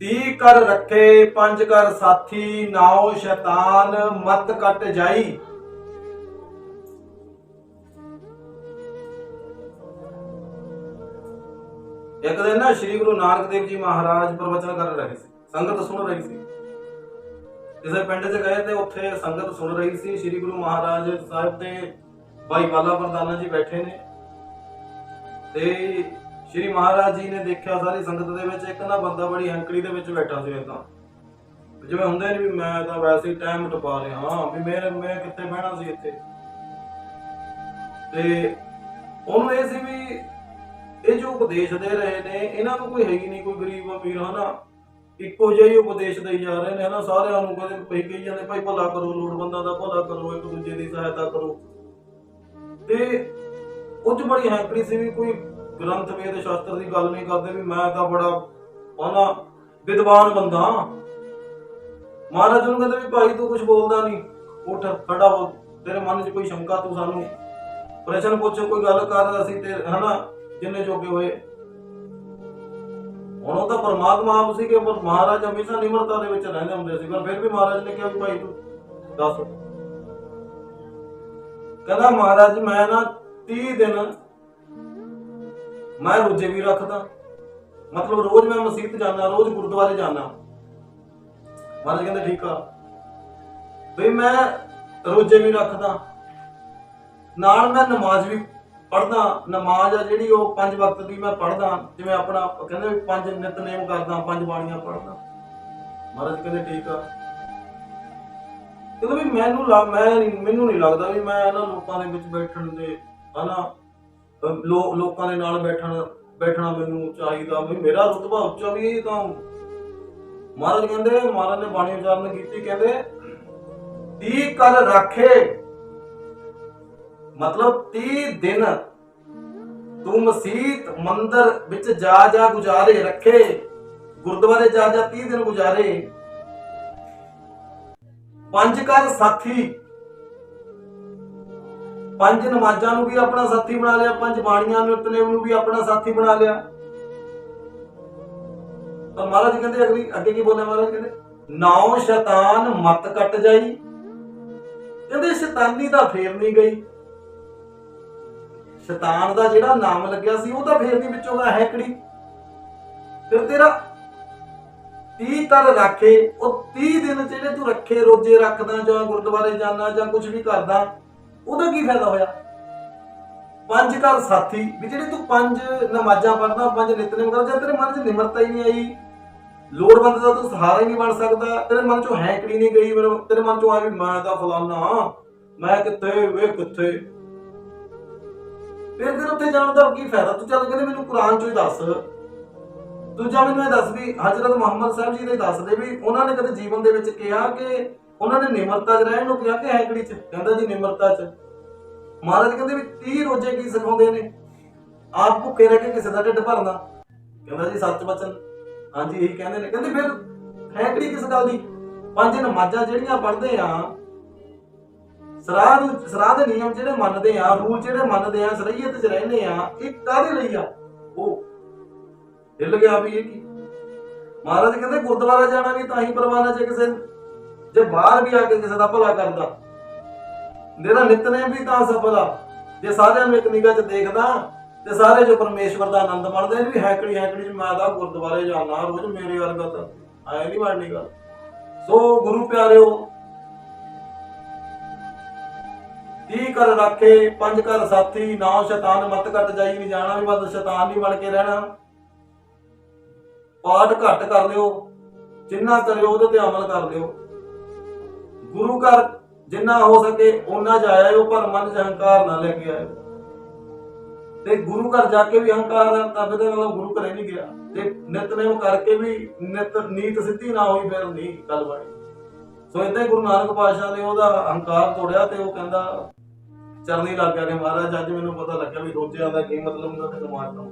ਤੀ ਕਰ ਰੱਖੇ, ਪੰਜ ਕਰ ਸਾਥੀ, ਨਾਉ ਸ਼ੈਤਾਨ, ਮਤ ਕਟ ਜਾਈ। ਇੱਕ ਦਿਨ ਨਾ ਸ੍ਰੀ ਗੁਰੂ ਨਾਨਕ ਦੇਵ ਜੀ ਮਹਾਰਾਜ ਪ੍ਰਵਚਨ ਕਰ ਰਹੇ ਸੀ, ਸੰਗਤ ਸੁਣ ਰਹੀ ਸੀ। ਕਿਸੇ ਪਿੰਡ 'ਚ ਗਏ ਤੇ ਉੱਥੇ ਸੰਗਤ ਸੁਣ ਰਹੀ ਸੀ, ਸ੍ਰੀ ਗੁਰੂ ਮਹਾਰਾਜ ਸਾਹਿਬ ਤੇ ਭਾਈ ਬਾਲਾ ਪ੍ਰਦਾਨਾ ਜੀ ਬੈਠੇ ਨੇ। ਤੇ ਸ੍ਰੀ ਮਹਾਰਾਜ ਜੀ ਨੇ ਦੇਖਿਆ ਸਾਰੀ ਸੰਗਤ ਦੇ ਵਿੱਚ, ਇੱਕ ਨਾ ਬੰਦਾ ਬੜੀ ਹੰਕੜੀ ਦੇ ਵਿੱਚ ਬੈਠਾ ਸੀ ਇਦਾਂ ਜਿਵੇਂ ਹੁੰਦੇ ਨੇ ਵੀ ਮੈਂ ਤਾਂ ਵੈਸੇ ਹੀ ਟਾਈਮ ਟਪਾ ਰਿਹਾ ਹਾਂ, ਵੀ ਮੇਰੇ ਮੈਂ ਕਿੱਥੇ ਬਹਿਣਾ ਸੀ ਇੱਥੇ? ਤੇ ਉਹਨੂੰ ਇਹ ਸੀ ਵੀ ਇਹ ਜੋ ਉਪਦੇਸ਼ ਦੇ ਰਹੇ ਨੇ, ਇਹਨਾਂ ਨੂੰ ਕੋਈ ਹੈ ਨਹੀਂ, ਕੋਈ ਗਰੀਬ ਅਮੀਰ, ਹਨਾ? ਇੱਕੋ ਜਿਹਾ ਹੀ ਉਪਦੇਸ਼ ਦੇਈ ਜਾ ਰਹੇ ਨੇ, ਹਨਾ? ਸਾਰਿਆਂ ਨੂੰ ਕਹਿੰਦੇ ਪਈ ਕਹੀ ਜਾਂਦੇ, ਭਾਈ ਭਲਾ ਕਰੋ, ਲੋੜਵੰਦਾਂ ਦਾ ਭਲਾ ਕਰੋ, ਇੱਕ ਦੂਜੇ ਦੀ ਸਹਾਇਤਾ ਕਰੋ। ਤੇ ਉਹ ਬੜੀ ਹੈਂਕੜੀ ਸੀ ਵੀ ਕੋਈ ਗ੍ਰੰਥ ਵੇਦ ਸ਼ਾਸਤਰ ਦੀ ਗੱਲ ਨਹੀਂ ਕਰਦੇ ਵੀ ਮੈਂ ਤਾਂ ਬੜਾ ਹਨਾ ਵਿਦਵਾਨ ਬੰਦਾ ਮਹਾਰਾਜ ਨੂੰ ਕਹਿੰਦੇ ਵੀ ਭਾਈ ਤੂੰ ਕੁਝ ਬੋਲਦਾ ਨਹੀਂ। ਉੱਠ, ਖੜਾ ਹੋ। ਤੇਰੇ ਮਨ 'ਚ ਕੋਈ ਸ਼ੰਕਾ ਤੂੰ ਸਾਨੂੰ ਪ੍ਰਸ਼ਨ ਪੁੱਛ, ਕੋਈ ਗੱਲ ਕਰ ਅਸੀਂ ਤੇ, ਹਨਾ, ਜਿੰਨੇ ਜੋਗੇ ਹੋਏ। ਹੁਣ ਉਹ ਤਾਂ ਪਰਮਾਤਮਾ ਆਪ ਸੀ ਕਿ ਪਰ ਮਹਾਰਾਜ ਹਮੇਸ਼ਾ ਨਿਮਰਤਾ ਦੇ ਵਿੱਚ ਰਹਿੰਦੇ ਹੁੰਦੇ ਸੀ। ਪਰ ਫਿਰ ਵੀ ਮਹਾਰਾਜ ਨੇ ਕਿਹਾ ਵੀ ਭਾਈ ਤੂੰ ਦੱਸ। ਕਹਿੰਦਾ ਮਹਾਰਾਜ ਮੈਂ ਨਾ 30 ਦਿਨ ਮੈਂ ਰੋਜੇ ਵੀ ਰੱਖਦਾ। ਮਤਲਬ ਰੋਜ਼ ਮੈਂ ਮਸਜਿਦ ਜਾਂਦਾ, ਰੋਜ਼ ਗੁਰਦੁਆਰੇ ਜਾਂਦਾ। ਮਹਾਰਾਜ ਕਹਿੰਦੇ, ਠੀਕ ਆ। ਵੀ ਮੈਂ ਰੋਜੇ ਵੀ ਰੱਖਦਾ। ਨਾਲ ਮੈਂ ਨਮਾਜ਼ ਵੀ ਪੜਦਾ ਨਮਾਜ਼ ਆ ਜਿਹੜੀ ਉਹ ਪੰਜ ਵਕਤ ਦੀ ਮੈਂ ਪੜਦਾ ਜਿਵੇਂ ਆਪਣਾ ਕਹਿੰਦੇ ਵੀ ਪੰਜ ਨਿਤਨੇਮ ਕਰਦਾ, ਪੰਜ ਬਾਣੀਆਂ ਪੜਦਾ ਮਹਾਰਾਜ ਕਹਿੰਦੇ, ਠੀਕ ਆ। ਕਹਿੰਦੇ ਵੀ ਮੈਨੂੰ ਲਾ- ਮੈਂ ਮੈਨੂੰ ਨਹੀਂ ਲੱਗਦਾ ਵੀ ਮੈਂ ਇਹਨਾਂ ਲੋਕਾਂ ਦੇ ਵਿੱਚ ਬੈਠਣ ਦੇ, ਹਨਾ ਲੋ- ਲੋਕਾਂ ਦੇ ਨਾਲ ਬੈਠਣ, ਬੈਠਣਾ ਮੈਨੂੰ ਚਾਹੀਦਾ। ਵੀ ਮੇਰਾ ਰੁਤਬਾ ਉੱਚਾ ਵੀ ਇਹ ਤਾਂ ਮਹਾਰਾਜ ਕਹਿੰਦੇ, ਮਹਾਰਾਜ ਨੇ ਬਾਣੀ ਉਚਾਰਨ ਕੀਤੀ, ਕਹਿੰਦੇ, ਤੀ ਕਰ ਰੱਖੇ। ਮਤਲਬ 30 ਦਿਨ ਤੂੰ ਮਸੀਤ ਮੰਦਰ ਵਿੱਚ ਜਾ ਜਾ ਗੁਜ਼ਾਰੇ ਰੱਖੇ। ਗੁਰਦੁਆਰੇ ਜਾ ਜਾ 30 ਦਿਨ ਗੁਜ਼ਾਰੇ। ਪੰਜ ਕਰ ਸਾਥੀ ਪੰਜ ਨਮਾਜ਼ਾਂ ਨੂੰ ਵੀ ਆਪਣਾ ਸਾਥੀ ਬਣਾ ਲਿਆ, ਪੰਜ ਬਾਣੀਆਂ ਨਿਤਨੇਮ ਨੂੰ ਵੀ ਆਪਣਾ ਸਾਥੀ ਬਣਾ ਲਿਆ। ਤਾਂ ਮਹਾਰਾਜ ਕਹਿੰਦੇ, ਅਗਲੀ ਅੱਗੇ ਕੀ ਬੋਲਿਆ ਮਹਾਰਾਜ ਕਹਿੰਦੇ? ਨਾਉ ਸ਼ੈਤਾਨ ਮਤ ਕੱਟ ਜਾਈ। ਕਹਿੰਦੇ, ਸ਼ੈਤਾਨੀ ਤਾਂ ਫੇਰ ਨਹੀਂ ਗਈ। ਸ਼ੈਤਾਨ ਦਾ ਜਿਹੜਾ ਨਾਮ ਲੱਗਿਆ ਸੀ, ਉਹ ਤਾਂ ਫੇਰ ਨਹੀਂ ਵਿੱਚੋਂ ਦਾ ਹੈਕੜੀ ਫਿਰ ਤੇਰਾ 30 ਤਰ ਰੱਖੇ, ਉਹ 30 ਦਿਨ ਜਿਹੜੇ ਤੂੰ ਰੱਖੇ, ਰੋਜੇ ਰੱਖਦਾ ਜਾਂ ਗੁਰਦੁਆਰੇ ਜਾਂਦਾ ਜਾਂ ਕੁਝ ਵੀ ਕਰਦਾ ਉਹਦਾ ਕੀ ਫਾਇਦਾ ਹੋਇਆ? ਪੰਜ ਘਰ ਸਾਥੀ, ਵੀ ਜਿਹੜੇ ਤੂੰ ਪੰਜ ਨਮਾਜ਼ਾਂ ਪੜ੍ਹਦਾ, ਪੰਜ ਨਿਤਨੇਮ ਕਰਦਾ ਜਾਂ ਤੇਰੇ ਮਨ 'ਚ ਨਿਮਰਤਾ ਹੀ ਨਹੀਂ ਆਈ, ਲੋੜਵੰਦ ਦਾ ਤੂੰ ਸਹਾਰਾ ਹੀ ਨਹੀਂ ਬਣ ਸਕਦਾ, ਤੇਰੇ ਮਨ 'ਚੋਂ ਹੈਕੜੀ ਨਹੀਂ ਗਈ ਤੇਰੇ ਮਨ 'ਚੋਂ ਆ ਵੀ ਮੈਂ ਤਾਂ ਫਲਾਨਾ, ਮੈਂ ਕਿੱਥੇ, ਵੇ ਕਿੱਥੇ? ਫਿਰ ਫਿਰ ਉੱਥੇ ਜਾਣ ਦਾ ਕੀ ਫਾਇਦਾ? ਤੂੰ ਚੱਲ ਕਹਿੰਦੇ ਮੈਨੂੰ ਕੁਰਾਨ ਚੋਂ ਹੀ ਦੱਸ। ਦੂਜਾ ਮੈਨੂੰ ਇਹ ਦੱਸ ਵੀ ਹਜ਼ਰਤ ਮੁਹੰਮਦ ਸਾਹਿਬ ਜੀ ਨੇ ਦੱਸਦੇ ਵੀ ਉਹਨਾਂ ਨੇ ਕਦੇ ਜੀਵਨ ਦੇ ਵਿੱਚ ਕਿਹਾ ਕਿ ਉਹਨਾਂ ਨੇ ਨਿਮਰਤਾ 'ਚ ਰਹਿਣ ਨੂੰ ਕਿਹਾ ਕਿ ਹੈਕੜੀ 'ਚ, ਕਹਿੰਦਾ ਜੀ ਨਿਮਰਤਾ 'ਚ। ਮਹਾਰਾਜ ਕਹਿੰਦੇ ਵੀ 30 ਰੋਜੇ ਕੀ ਸਿਖਾਉਂਦੇ ਨੇ? ਆਪ ਭੁੱਖੇ ਰਹਿ ਕੇ ਕਿਸੇ ਦਾ ਢਿੱਡ ਭਰਨਾ। ਕਹਿੰਦਾ ਜੀ ਸੱਚ ਬਚਨ। ਹਾਂਜੀ, ਇਹੀ ਕਹਿੰਦੇ ਨੇ। ਕਹਿੰਦੇ ਫਿਰ ਹੈਕੜੀ ਕਿਸ ਗੱਲ ਦੀ? ਪੰਜ ਨਮਾਜ਼ਾਂ ਜਿਹੜੀਆਂ ਪੜ੍ਹਦੇ ਆ, ਸਰਾਧ ਸਰਾਧ ਨਿਯਮ ਜਿਹੜੇ ਮੰਨਦੇ ਆ, ਰੂਲ ਜਿਹੜੇ ਮੰਨਦੇ ਆ, ਸ਼ਰੀਅਤ 'ਚ ਰਹਿੰਦੇ ਆ, ਇਹ ਕਾਹਦੇ ਲਈ ਆ? ਉਹ ਹਿੱਲ ਗਿਆ ਵੀ ਇਹ ਕੀ? ਮਹਾਰਾਜ ਕਹਿੰਦੇ ਗੁਰਦੁਆਰਾ ਜਾਣਾ ਵੀ ਤਾਂ ਹੀ ਪ੍ਰਵਾਨ ਹੈ ਜੇ ਕਿਸੇ ਜੇ ਬਾਹਰ ਵੀ ਆ ਕੇ ਕਿਸੇ ਦਾ ਭਲਾ ਕਰਦਾ, ਮੇਰਾ ਨਿਤਨੇਮ ਵੀ ਤਾਂ ਸਫਲ ਜੇ ਸਾਰਿਆਂ ਨੂੰ ਇੱਕ ਨਿਗਾਹ 'ਚ ਦੇਖਦਾ, ਤੇ ਸਾਰੇ ਜੋ ਪਰਮੇਸ਼ਵਰ ਦਾ ਆਨੰਦ ਮਾਣਦੇ ਨੇ ਵੀ ਹੈਕੜੀ ਹੈਕੜੀ 'ਚ ਮੈਂ ਤਾਂ ਗੁਰਦੁਆਰੇ ਜਾਣਾ ਰੋਜ਼ ਮੇਰੇ ਵਰਗਾ ਤਾਂ ਆਇਆ ਨਹੀਂ ਬਣਨੀ ਗੱਲ। ਸੋ ਗੁਰੂ ਪਿਆਰਿਓ ਤੀ ਕਰ ਰੱਖੇ, ਪੰਜ ਕਰ ਸਾਥੀ, ਨਾ ਸ਼ੈਤਾਨ ਮਤ ਕੱਟ ਜਾਈ ਨਹੀਂ ਜਾਣਾ ਵੀ ਬਸ ਸ਼ੈਤਾਨ ਨਹੀਂ ਬਣ ਕੇ ਰਹਿਣਾ। ਪਾਠ ਘੱਟ ਕਰ ਲਿਓ, ਜਿੰਨਾ ਕਰਿਓ ਉਹਦੇ ਤੇ ਅਮਲ ਕਰ ਲਿਓ। ਗੁਰੂ ਘਰ ਜਿੰਨਾ ਹੋ ਸਕੇ ਓਨਾ ਜਾਇਓ ਪਰ ਮਨ 'ਚ ਹੰਕਾਰ ਨਾ ਲੈ ਕੇ ਆਇਓ। ਤੇ ਗੁਰੂ ਘਰ ਜਾ ਕੇ ਵੀ ਹੰਕਾਰ ਹੈ ਤਾਂ ਫਿਰ ਮਤਲਬ ਗੁਰੂ ਘਰੇ ਨਹੀਂ ਗਿਆ। ਤੇ ਨਿਤਨੇਮ ਕਰਕੇ ਵੀ ਨਿਤ ਨੀਤ ਸਿੱਧੀ ਨਾ ਹੋਈ, ਫਿਰ ਨਹੀਂ ਗੱਲ ਬਣੀ। ਸੋ ਇਦਾਂ ਗੁਰੂ ਨਾਨਕ ਪਾਤਸ਼ਾਹ ਨੇ ਉਹਦਾ ਹੰਕਾਰ ਤੋੜਿਆ ਤੇ ਉਹ ਕਹਿੰਦਾ, ਚਰਨੀ ਲੱਗ ਗਿਆ ਕਿ ਮਹਾਰਾਜ, ਅੱਜ ਮੈਨੂੰ ਪਤਾ ਲੱਗਿਆ ਵੀ ਰੋਜ਼ਿਆਂ ਦਾ ਕੀ ਮਤਲਬ ਹੁੰਦਾ ਤੇ ਨਮਾਜ਼ ਦਾ